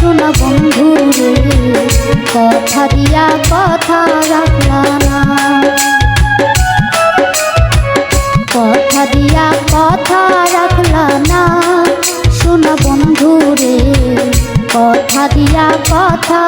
শোনা বন্ধু কথা দিয়া কথা রাখলা না। কথা দিয়া কথা রাখলা না। শোনা বন্ধু রে, কথা দিয়া কথা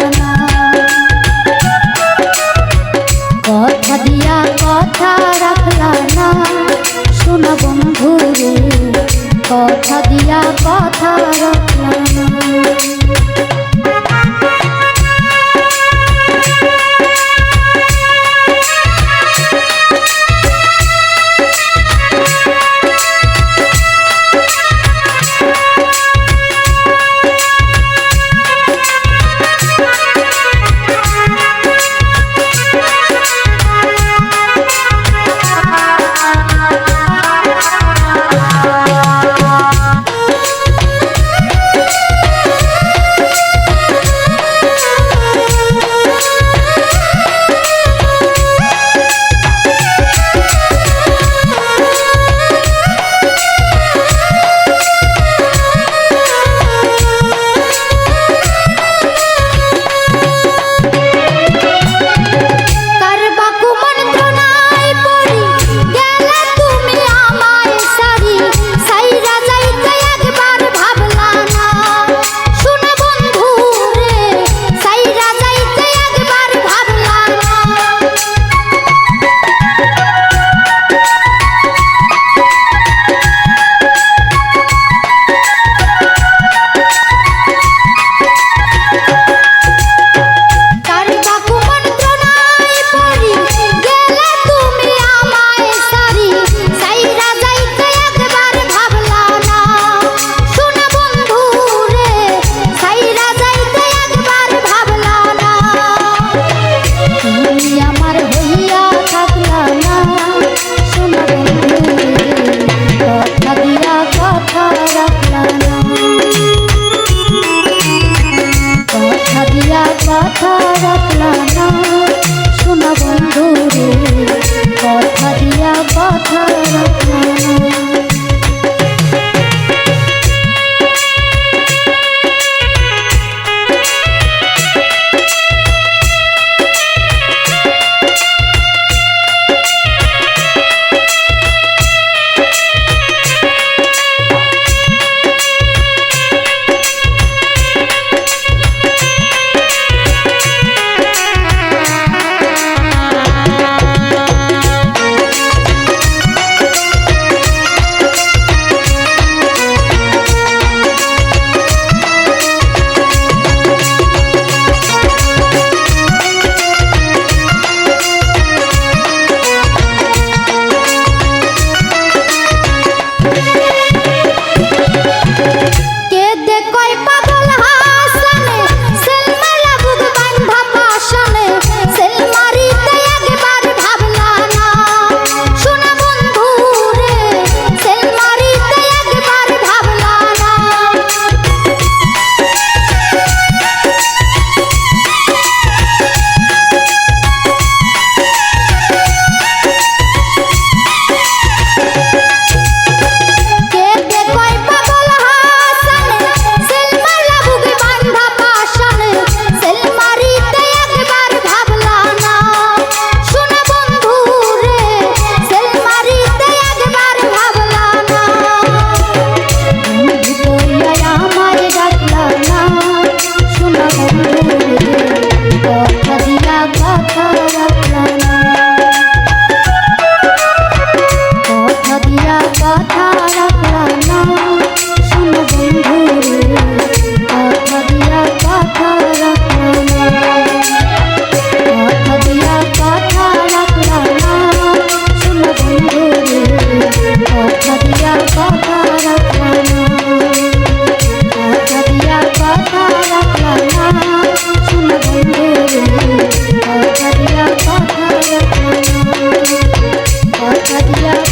না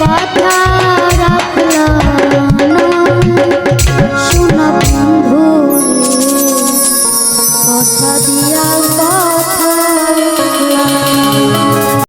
কথা